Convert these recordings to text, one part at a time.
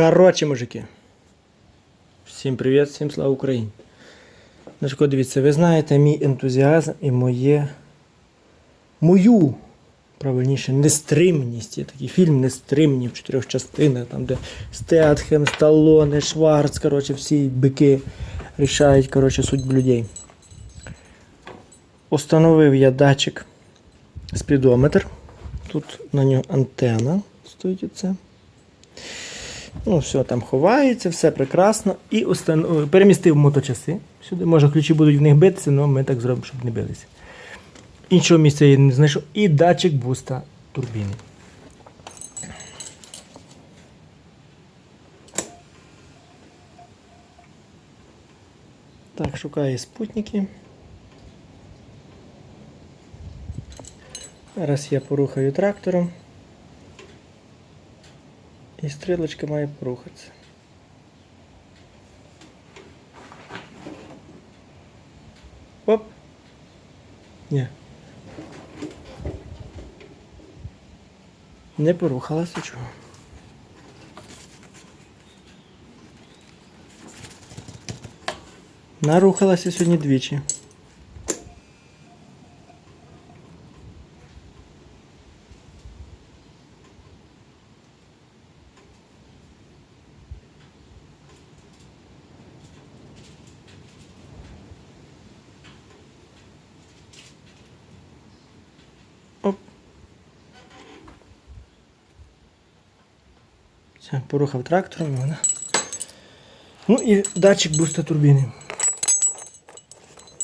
Коротше, мужики. Всім привіт, всім слава Україні. Значить, от дивіться, ви знаєте мій ентузіазм і моє. Мою, правильніше, нестримність. Є такий фільм Нестримні в чотирьох частинах, там, де Стетхем, Сталоне, Шварц, коротше, всі бики рішають коротше, судьбу людей. Установив я датчик спідометр. Тут на нього антенна стоїть оце. Ну, все там ховається, все прекрасно. І установ... перемістив моточаси. Сюди, може, ключі будуть в них битися, але ми так зробимо, щоб не билися. Іншого місця я не знайшов. І датчик буста турбіни. Так, шукаю спутники. Зараз я порухаю трактором. І стрілочка має порухатися. Оп. Ні. Не порухалася чого. Нарухалася сьогодні двічі. Все, порухав трактором вона. Ну і датчик буста турбіни.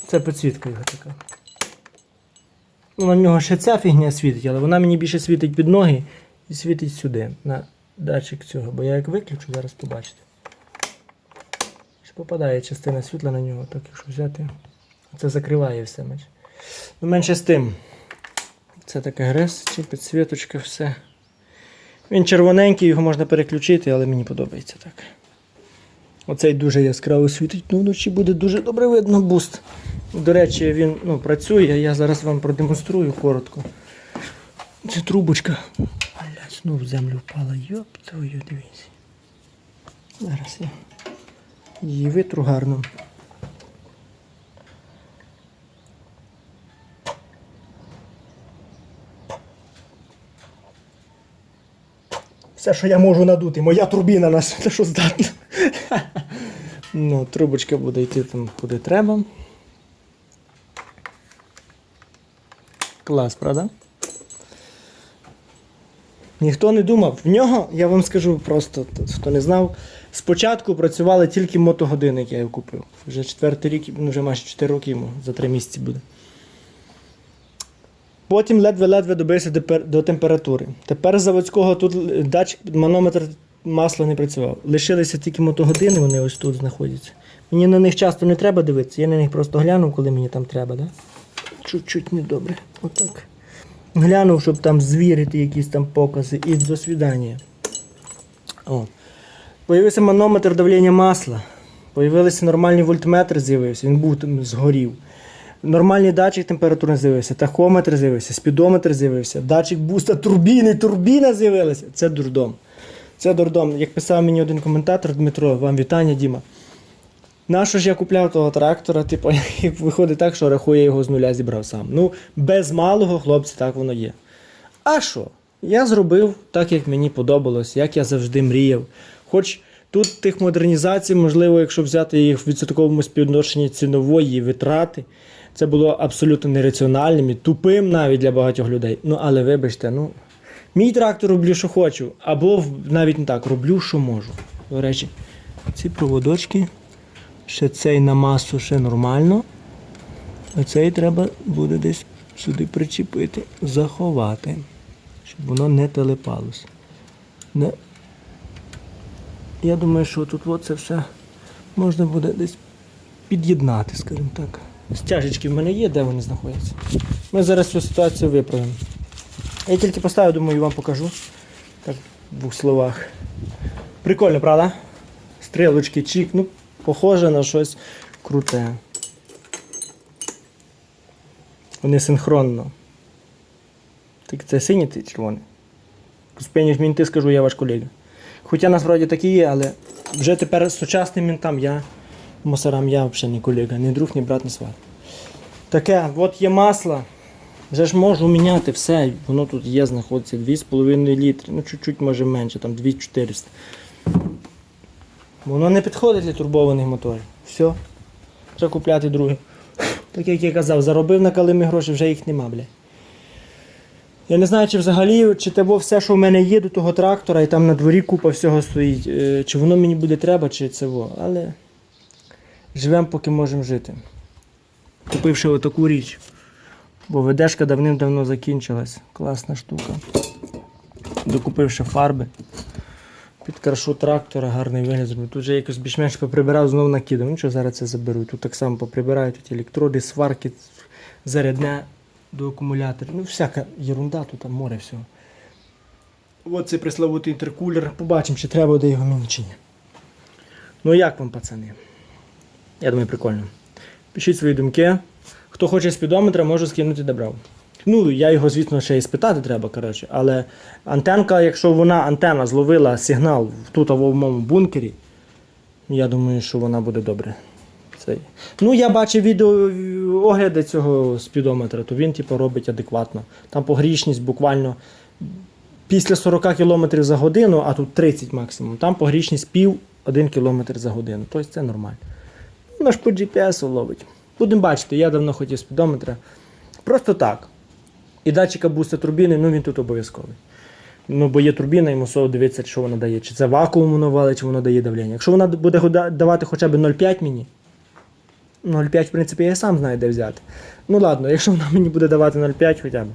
Це підсвітка його така. Ну, на нього ще ця фігня світить, але вона мені більше світить під ноги і світить сюди, на датчик цього. Бо я як виключу, зараз побачите. Що попадає частина світла на нього, так якщо взяти. Це закриває все меч. Ну, менше з тим. Це така грес, чи підсвіточка, все. Він червоненький, його можна переключити, але мені подобається так. Оцей дуже яскраво світить, ну вночі буде дуже добре видно буст. До речі, він ну, працює, я зараз вам продемонструю коротко. Це трубочка. Блять, в землю впала. Йоп твою, дивіться. Зараз я її витру гарно. Все, що я можу надути, моя турбіна на що здатна. ну, трубочка буде йти там, куди треба. Клас, правда? Ніхто не думав. В нього, я вам скажу просто, хто не знав, спочатку працювали тільки мотогодинник, я його купив. Вже четвертий рік, ну вже майже 4 роки йому, за 3 місяці буде. Потім ледве-ледве добився до температури. Тепер з заводського тут датчик, манометр масла не працював. Лишилися тільки мотогодини, вони ось тут знаходяться. Мені на них часто не треба дивитися, я на них просто глянув, коли мені там треба, да? Чуть-чуть недобре. Отак. Глянув, щоб там звірити якісь там покази і до свідання. О. Появився манометр давлення масла. Появилися нормальні вольтметри, з'явився, він був там згорів. Нормальний датчик температури з'явився, тахометр з'явився, спідометр з'явився, датчик буста турбіни, турбіна з'явилася. Це дурдом. Це дурдом. Як писав мені один коментатор Дмитро, вам вітання, Діма. Нащо ж я купляв того трактора, типу, і виходить так, що рахує його з нуля зібрав сам. Ну, без малого, хлопці, так воно є. А що? Я зробив так, як мені подобалось, як я завжди мріяв. Хоч тут тих модернізацій, можливо, якщо взяти їх в відсотковому співвідношенні цінової витрати, це було абсолютно нераціональним і тупим навіть для багатьох людей. Ну, але вибачте, ну. Мій трактор роблю, що хочу, або навіть не так, роблю, що можу. До речі, ці проводочки, ще цей на масу ще нормально. А цей треба буде десь сюди причепити, заховати, щоб воно не телепалося. Я думаю, що тут от це все можна буде десь під'єднати, скажімо так. Стяжечки в мене є, де вони знаходяться. Ми зараз цю ситуацію виправимо. Я тільки поставив, думаю, вам покажу. Так, в двох словах. Прикольно, правда? Стрілочки, чік, ну, похоже на щось круте. Вони синхронно. Так це синій ти червоний. Спиніш мені ти скажу, я ваш колега. Хоча насправді такі є, але вже тепер сучасним мінтам я, мусорам я взагалі не колега, ні друг, ні брат, ні сват. Таке, от є масло. Вже ж можу міняти все. Воно тут є, знаходиться 2,5 літри. Ну, чуть-чуть може менше, там 2400. Воно не підходить для турбованих моторів. Все. Треба купляти друге. Так як я казав, заробив на калимі гроші, вже їх нема, бля. Я не знаю, чи взагалі, чи те все, що в мене є до того трактора, і там на дворі купа всього стоїть, е, чи воно мені буде треба, чи це во. Але живемо, поки можемо жити. Купивши отаку річ. Бо ведешка давним-давно закінчилась. Класна штука. Докупивши фарби. Підкрашу трактора, гарний вигляд зробив. Тут вже якось більш-менш поприбирав, знову накидав. Ну що зараз це заберу. Тут так само поприбираю, тут електроди, сварки, зарядне до акумуляторів. Ну, всяка ерунда, тут там море всього. От цей пресловутий інтеркулер. Побачимо, чи треба буде його мені чи ні. Ну як вам, пацани? Я думаю, прикольно. Пишіть свої думки. Хто хоче спідометра, може скинути добрав. Ну, я його, звісно, ще і спитати треба, коротше. Але антенка, якщо вона антена зловила сигнал тут або в моєму бункері, я думаю, що вона буде добре. Цей. Ну, я бачив відео е, огляди цього спідометра, то він типу, робить адекватно. Там погрішність буквально після 40 км за годину, а тут 30 максимум. Там погрішність пів 1 км за годину. Тобто це нормально. Ну, по GPS ловить. Будемо бачити, я давно хотів спідометра. Просто так. І датчика буста турбіни, ну він тут обов'язковий. Ну, бо є турбіна, і мусово дивитися, що вона дає. Чи це вакуум воно валить, чи воно дає давлення. Якщо вона буде давати хоча б 0,5 мені, 0,5, в принципі, я сам знаю, де взяти. Ну ладно, якщо вона мені буде давати 0,5 хоча б,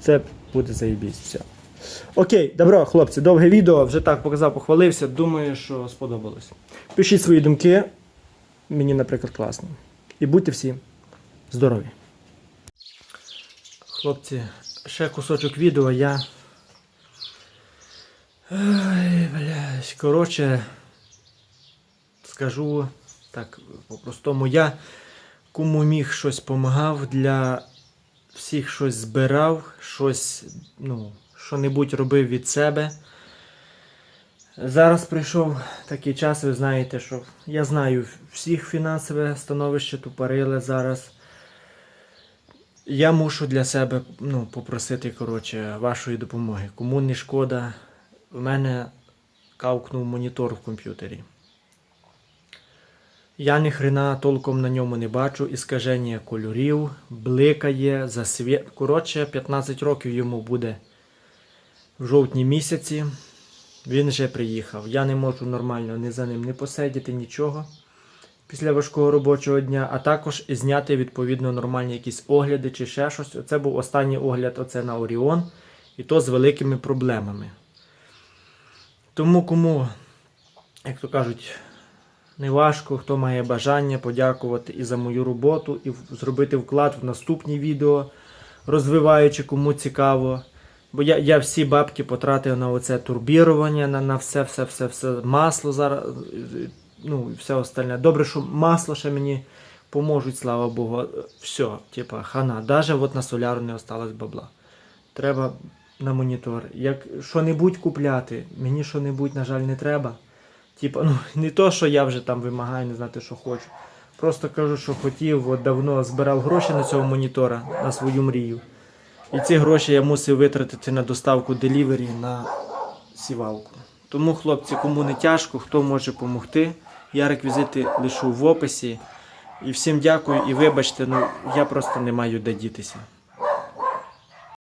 це буде заєбість. Все. Окей, добро, хлопці, довге відео, вже так показав, похвалився. Думаю, що сподобалось. Пишіть свої думки. Мені, наприклад, класно. І будьте всі здорові. Хлопці, ще кусочок відео я. Ай, блядь. Коротше, скажу так, по-простому, я кому міг щось допомагав, для всіх щось збирав, щось, ну, що-небудь робив від себе. Зараз прийшов такий час, ви знаєте, що я знаю всіх фінансове становище тупорили зараз. Я мушу для себе ну, попросити коротше, вашої допомоги. Кому не шкода, в мене кавкнув монітор в комп'ютері. Я ні хрена толком на ньому не бачу, іскаження кольорів, бликає, засвіт. Коротше, 15 років йому буде в жовтні місяці. Він вже приїхав. Я не можу нормально ні за ним не посидіти, нічого після важкого робочого дня, а також зняти відповідно нормальні якісь огляди чи ще щось. Це був останній огляд оце на Оріон, і то з великими проблемами. Тому кому, як то кажуть, не важко, хто має бажання подякувати і за мою роботу, і зробити вклад в наступні відео, розвиваючи кому цікаво. Бо я, я всі бабки потратив на оце турбірування, на, на все, все, все, все масло зараз, ну все остальне. Добре, що масло ще мені поможуть, слава Богу. Все, типа, хана. Даже от на соляру не осталось бабла. Треба на монітор. Як що-небудь купляти, мені що-небудь, на жаль, не треба. Типа, ну не то, що я вже там вимагаю, не знати, що хочу. Просто кажу, що хотів, от давно збирав гроші на цього монітора, на свою мрію. І ці гроші я мусив витратити на доставку делівері на сівалку. Тому, хлопці, кому не тяжко, хто може допомогти, я реквізити лишу в описі. І всім дякую і вибачте, ну я просто не маю де дітися.